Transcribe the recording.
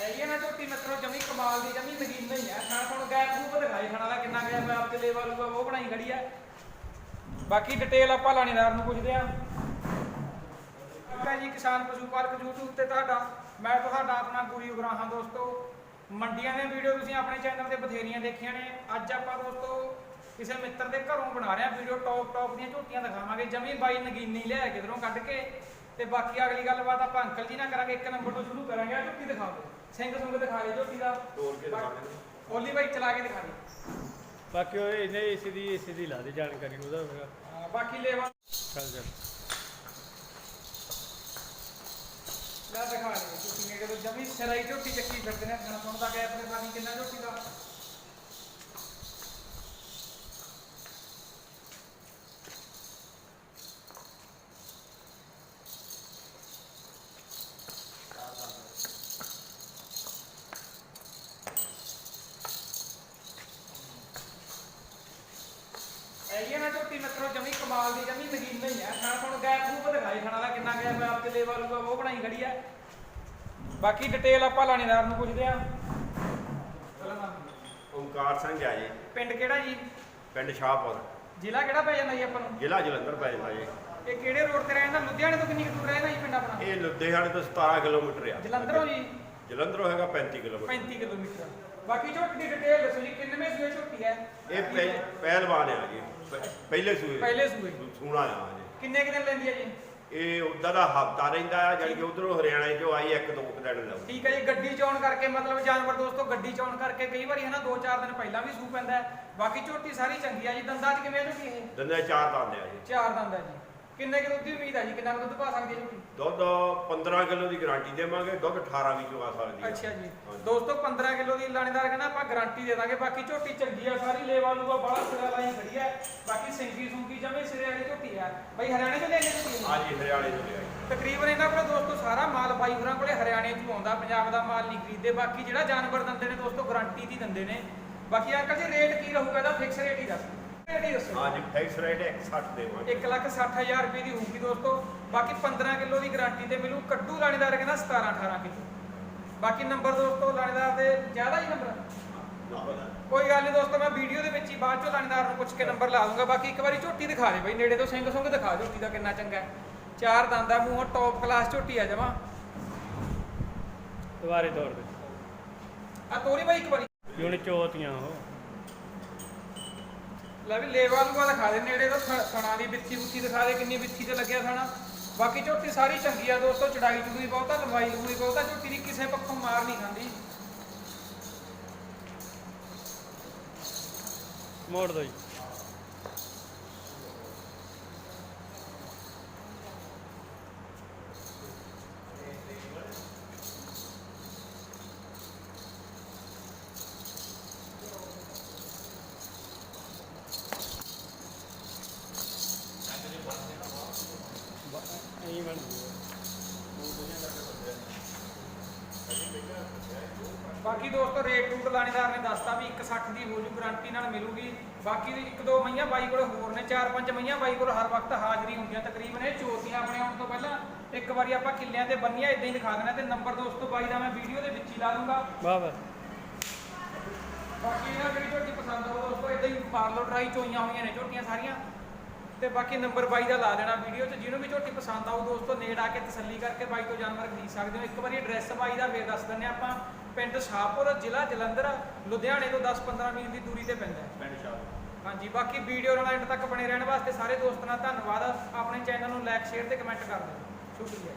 ਮਿੱਤਰੋ ਜਮੀ ਕਮਾਲ ਦੀ, ਜਮੀ ਨਗੀਨ ਨਹੀਂ ਹੈ ਖਾਣ ਤੁਹਾਨੂੰ ਗੈਪ ਨੂੰ ਦਿਖਾਈ ਖਾਣ ਵਾਲਾ ਕਿੰਨਾ ਗਿਆ ਆਪ ਤੇ ਲੇਵਾ ਲੂਗਾ ਉਹ ਬਣਾਈ ਖੜੀ ਹੈ ਬਾਕੀ ਡਿਟੇਲ ਆਪਾਂ ਲਾਣੇਦਾਰ ਨੂੰ ਪੁੱਛਦੇ ਆ। ਆਪਕਾ ਜੀ ਕਿਸਾਨ ਪਸ਼ੂ ਪਾਲਕ YouTube ਤੇ ਤੁਹਾਡਾ, ਮੈਂ ਤੁਹਾਡਾ ਆਪਣਾ ਗੁਰੀ ਉਗਰਾਹਾਂ ਦੋਸਤੋ। ਮੰਡੀਆਂ ਦੀਆਂ ਵੀਡੀਓ ਤੁਸੀਂ ਆਪਣੇ ਚੈਨਲ ਤੇ ਬਥੇਰੀਆਂ ਦੇਖੀਆਂ ਨੇ। ਅੱਜ ਆਪਾਂ ਦੋਸਤੋ ਕਿਸੇ ਮਿੱਤਰ ਦੇ ਘਰੋਂ ਬਣਾ ਰਹੇ ਵੀਡੀਓ ਟੌਪ ਟੌਪ ਦੀਆਂ ਝੋਟੀਆਂ ਦਿਖਾਵਾਂਗੇ। ਜਮੀ ਬਾਈ ਨਗੀਨੀ ਲਿਆ ਕਿਧਰੋਂ ਕੱਢ ਕੇ। ਤੇ ਬਾਕੀ ਅਗਲੀ ਗੱਲਬਾਤ ਆਪਾਂ ਅੰਕਲ ਜੀ ਨਾਲ ਕਰਾਂਗੇ। ਇੱਕ ਨੰਬਰ ਤੋਂ ਸ਼ੁਰੂ ਕਰਾਂਗੇ। ਝੋਟੀ ਦਿਖਾ ਸਿੰਘ ਸੁੰਗ ਦਿਖਾ ਦੇ ਝੋਟੀ ਦਾ ਤੋੜ ਕੇ ਦਿਖਾ ਦੇ। ਓਲੀ ਬਾਈ ਚਲਾ ਕੇ ਦਿਖਾ ਦੇ। ਬਾਕੀ ਉਹ ਇਹਨੇ ਇਸੇ ਦੀ ਇਸੇ ਦੀ ਲਾ ਦੇ ਜਾਣਕਾਰੀ ਉਹਦਾ ਹੋਗਾ ਹਾਂ, ਬਾਕੀ ਲੈਵਾ ਚੱਲ ਚੱਲ ਲੈ ਦਿਖਾ ਦੇ ਝੋਟੀ ਨੇ ਜਦੋਂ ਜਮੀ ਸਰਾਈ ਝੋਟੀ ਚੱਕੀ ਫਿਰਦੇ ਨੇ ਖਾਣਾ ਸੁਣਦਾ ਗਿਆ ਆਪਣੇ ਪਾਣੀ ਕਿੰਨਾ ਝੋਟੀ ਦਾ ਇਹ ਨਾ ਝੋਟੀ ਮਿੱਤਰੋ ਜਮੀ ਕਮਾਲ ਦੀ ਜਮੀ ਨਗੀਨ ਨਹੀਂ ਹੈ। ਖਾਣਾ ਤੁਹਾਨੂੰ ਗੈਪ ਰੂਪ ਦਿਖਾਈ ਖਾਣਾ ਵਾਲਾ ਕਿੰਨਾ ਗਿਆ ਮੈਂ ਆਪ ਤੇ ਲੇਵਾ ਲੂਗਾ ਉਹ ਬਣਾਈ ਖੜੀ ਹੈ। ਬਾਕੀ ਡਿਟੇਲ ਆਪਾਂ ਲਾਣੇਦਾਰ ਨੂੰ ਪੁੱਛਦੇ ਆ। ਓਮਕਾਰ ਸਿੰਘ ਆ ਜੀ। ਪਿੰਡ ਕਿਹੜਾ ਜੀ? ਪਿੰਡ ਸ਼ਾਹਪੁਰ। ਜ਼ਿਲ੍ਹਾ ਕਿਹੜਾ ਪੈ ਜਾਂਦਾ ਜੀ ਆਪਾਂ ਨੂੰ? ਜ਼ਿਲ੍ਹਾ ਜਲੰਧਰ ਪੈ ਜਾਂਦਾ ਜੀ। ਇਹ ਕਿਹੜੇ ਰੋਡ ਤੇ ਰਹਿੰਦਾ? ਲੁਧਿਆਣੇ ਤੋਂ ਕਿੰਨੀ ਕੁ ਦੂਰ ਰਹਿੰਦਾ ਜੀ ਪਿੰਡ ਆਪਣਾ? ਇਹ ਲੁਧਿਆਣੇ ਤੋਂ 17 ਕਿਲੋਮੀਟਰ ਆ। ਜਲੰਧਰੋਂ ਜੀ? ਜਲੰਧਰੋਂ ਹੈਗਾ 35 ਕਿਲੋਮੀਟਰ। 35 ਕਿਲੋਮੀਟਰ। ਬਾਕੀ ਝੋਟੀ ਦੀ ਡਿਟੇਲ ਦੱਸੋ ਜੀ ਕਿੰਨਵੇਂ ਸੂਏ ਝੋਟੀ ਹੈ? ਇਹ ਪਹਿ- ਪਹਿਲਵਾਨ ਆ ਜੀ। ਪਹਿਲੇ ਸੂਏ ਪਹਿਲੇ ਸੂਏ। ਸੂਣਾ ਆ ਜੀ ਕਿੰਨੇ ਕੁ ਦਿਨ ਲੈਂਦੀ ਹੈ ਜੀ? ਇਹ ਉਦਾਂ ਦਾ ਹਫਤਾ ਰਹਿੰਦਾ ਆ ਜਾਣੀ ਕਿ ਉਧਰੋਂ ਹਰਿਆਣੇ ਚੋਂ ਆਈ ਇੱਕ ਦੋ ਕੁ ਦਿਨ ਠੀਕ ਹੈ ਜੀ ਗੱਡੀ ਚੌਣ ਕਰਕੇ ਮਤਲਬ ਜਾਨਵਰ ਦੋਸਤੋ ਗੱਡੀ ਚੌਣ ਕਰਕੇ ਕਈ ਵਾਰੀ ਹੈ ਨਾ 2-4 ਦਿਨ ਪਹਿਲਾਂ ਵੀ ਸੂ ਪੈਂਦਾ ਹੈ। ਬਾਕੀ ਝੋਟੀ ਸਾਰੀ ਚੰਗੀ ਆ ਜੀ ਦੰਦਾਂ 'ਚ ਕਿਵੇਂ ਝੋਟੀ ਇਹ ਦੰਦੇ ਚਾਰ ਦੰਦੇ ਆ ਜੀ। ਚਾਰ ਦੰਦ ਹੈ ਜੀ। ਕਿੰਨੇ ਕੁ ਦੁੱਧ ਦੀ ਉਮੀਦ ਹੈ ਜੀ? ਕਿੰਨਾ ਕੁ ਦੁੱਧ ਪਾ ਸਕਦੀ ਹੈ ਝੋਟੀ ਦੁੱਧ 15 ਕਿਲੋ ਦੀ ਗਾਰੰਟੀ ਦੇਵਾਂਗੇ ਦੁੱਧ 18 ਵੀ ਚੋਂ ਆ ਸਕਦੀ ਆ। ਅੱਛਾ ਜੀ। ਹਾਂਜੀ। ਦੋਸਤੋ 15 ਕਿਲੋ ਦੀ ਲਾਣੇਦਾਰ ਕਹਿੰਦਾ ਆਪਾਂ ਗਾਰੰਟੀ ਦੇ ਦਾਂਗੇ। ਬਾਕੀ ਝੋਟੀ ਚੰਗੀ ਆ ਸਾਰੀ ਲੇਵਾ ਲੂਆ ਬੜਾ ਸਿਰਾ ਲਾਈ ਖੜੀ ਹੈ ਬਾਕੀ ਸਿੰਗੀ ਸੁੰਗੀ ਜਮੇ ਸਿਰੇ ਵਾਲੀ ਝੋਟੀ ਆ। ਬਈ ਹਰਿਆਣੇ ਤੋਂ ਲੈ ਕੇ ਝੋਟੀ ਆ ਜੀ ਹਰਿਆਣੇ ਤੋਂ ਲਿਆਈ ਤਕਰੀਬਨ ਇਹਨਾਂ ਕੋਲ ਦੋਸਤੋ ਸਾਰਾ ਮਾਲ ਬਾਈ ਹੋਰਾਂ ਕੋਲੇ ਹਰਿਆਣੇ ਤੋਂ ਆਉਂਦਾ। ਪੰਜਾਬ ਦਾ ਮਾਲ ਨਹੀਂ ਖਰੀਦਦੇ। ਬਾਕੀ ਜਿਹੜਾ ਜਾਨਵਰ ਦਿੰਦੇ ਨੇ ਦੋਸਤੋ ਗਾਰੰਟੀ ਦੀ ਦਿੰਦੇ ਨੇ। ਬਾਕੀ ਅੰਕਲ ਜੀ ਰੇਟ ਕੀ ਰਹੂਗਾ ਇਹਦਾ? ਫਿਕਸ ਰੇਟ ਹੀ ਦੱਸ ਰੇਟ ਹੀ ਦੱਸੋ ਹਾਂ ਜੀ ਫਿਕਸ ਰੇਟ 160 ਦੇਵਾਂਗੇ। 1 ਲੱਖ 60000 ਰੁਪਏ ਦੀ ਹੋਊਗੀ ਦੋਸਤੋ। ਬਾਕੀ 15 ਕਿਲੋ ਦੀ ਗਾਰੰਟੀ ਤੇ ਮਿਲੂ। ਕੱਟੂ ਲਾਣੇਦਾਰ ਕਹਿੰਦਾ 17 18 ਕਿਲੋ। ਬਾਕੀ ਨੰਬਰ ਦੋਸਤੋ ਲਾਣੇਦਾਰ ਦੇ ਜ਼ਿਆਦਾ ਹੀ ਨੰਬਰ ਕੋਈ ਗੱਲ ਨਹੀਂ ਦੋਸਤੋ ਮੈਂ ਵੀਡੀਓ ਦੇ ਵਿੱਚ ਹੀ ਬਾਅਦ ਚੋਂ ਲਾਣੇਦਾਰ ਨੂੰ ਪੁੱਛ ਕੇ ਨੰਬਰ ਲਾ ਦੂੰਗਾ। ਬਾਕੀ ਇੱਕ ਵਾਰੀ ਝੋਟੀ ਦਿਖਾ ਦੇ ਬਈ। ਨੇੜੇ ਤੋਂ ਸਿੰਘ ਸੁੰਗ ਦਿਖਾ ਝੋਟੀ ਦਾ ਕਿੰਨਾ ਚੰਗਾ ਹੈ। ਚਾਰ ਦੰਦਾਂ ਮੂੰਹੋਂ ਟੌਪ ਕਲਾਸ ਝੋਟੀ ਆ ਜਮਾ। ਦੁਬਾਰੇ ਤੋੜ ਦੇ। ਆ ਤੋਰੀ ਬਾਈ ਇੱਕ ਵਾਰੀ। ਹੁਣ ਚੋਤੀਆਂ ਉਹ। ਲੈ ਵੀ ਲੇਵਾ ਲੂਗਾ ਦਿਖਾ ਦੇ, ਨੇੜੇ ਤੋਂ ਥ- ਦੀ ਵਿੱਥੀ ਬੁੱਥੀ ਦਿਖਾ ਦੇ ਕਿੰਨੀ ਵਿੱਥੀ ਤੇ ਲੱਗਿਆ ਥਣਾ। ਬਾਕੀ ਝੋਟੀ ਸਾਰੀ ਚੰਗੀ ਆ ਦੋਸਤੋ, ਚੜਾਈ ਚੁੜੀ ਬਹੁਤਾ ਲੰਬਾਈ ਲੰਬੂਈ ਬਹੁਤਾ ਝੋਟੀ ਦੀ ਕਿਸੇ ਪੱਖੋਂ ਮਾਰ ਨਹੀਂ ਖਾਂਦੀ। ਮੋੜ ਦੋ ਜੀ ਨਹੀਂ ਬਣ ਬਾਕੀ ਦੋਸਤੋ ਰੇਟ ਰੂਟ ਲਾਣੇਦਾਰ ਨੇ ਦੱਸਤਾ ਵੀ 160 ਦੀ ਹੋ ਜੂ ਗਾਰੰਟੀ ਨਾਲ ਮਿਲੂਗੀ। ਬਾਕੀ ਦੀ ਇੱਕ ਦੋ ਮਈਆਂ ਬਾਈ ਕੋਲ ਹੋਰ ਨੇ ਚਾਰ ਪੰਜ ਮਈਆਂ ਬਾਈ ਕੋਲ ਹਰ ਵਕਤ ਹਾਜ਼ਰੀ ਹੁੰਦੀਆਂ ਤਕਰੀਬਨ। ਇਹ ਚੋਤੀਆਂ ਆਪਣੇ ਆਉਣ ਤੋਂ ਪਹਿਲਾਂ ਇੱਕ ਵਾਰੀ ਆਪਾਂ ਕਿੱਲਿਆਂ ਤੇ ਬੰਨੀਆਂ ਇਦਾਂ ਹੀ ਦਿਖਾ ਦੇਣਾ। ਤੇ ਨੰਬਰ ਦੋਸਤੋ ਬਾਈ ਦਾ ਮੈਂ ਵੀਡੀਓ ਦੇ ਵਿੱਚ ਹੀ ਲਾ ਦੂੰਗਾ। ਵਾਹ ਵਾਹ। ਬਾਕੀ ਇਹਨਾਂ ਜਿਹੜੀ ਝੋਟੀ ਪਸੰਦ ਆਉ ਦੋਸਤੋ ਇਦਾਂ ਹੀ ਮਾਰ ਲਓ ਟਰਾਈ ਚੋਈਆਂ ਹੋਈਆਂ ਨੇ ਝੋਟੀਆਂ ਸਾਰੀਆਂ। ਤੇ ਬਾਕੀ ਨੰਬਰ ਬਾਈ ਦਾ ਲਾ ਦੇਣਾ ਵੀਡੀਓ 'ਚ। ਜਿਹਨੂੰ ਵੀ ਝੋਟੀ ਪਸੰਦ ਆਊ ਦੋਸਤੋ ਨੇੜ ਆ ਕੇ ਤਸੱਲੀ ਕਰਕੇ ਬਾਈ ਤੋਂ ਜਾਨਵਰ ਖਰੀਦ ਸਕਦੇ ਹੋ। ਇੱਕ ਵਾਰੀ ਐਡਰੈਸ ਬਾਈ ਦਾ ਫੇਰ ਦੱਸ ਹਾਂ ਆਪਾਂ। ਪਿੰਡ ਸ਼ਾਹਪੁਰ ਜ਼ਿਲ੍ਹਾ ਜਲੰਧਰ ਲੁਧਿਆਣੇ ਤੋਂ 10-15 ਮੀਲ ਦੀ ਦੂਰੀ ਤੇ ਪੈਂਦਾ ਹੈ। ਪਿੰਡ ਸ਼ਾਹਪੁਰ। ਹਾਂਜੀ ਬਾਕੀ ਵੀਡੀਓ ਨਾਲ ਐਂਡ ਤੱਕ ਬਣੇ ਰਹਿਣ ਵਾਸਤੇ ਸਾਰੇ ਦੋਸਤਾਂ ਦਾ ਧੰਨਵਾਦ। ਆਪਣੇ ਚੈਨਲ ਨੂੰ ਲਾਈਕ ਸ਼ੇਅਰ ਤੇ ਕਮੈਂਟ ਕਰ ਦਿਓ। ਸ਼ੁਕਰੀਆ।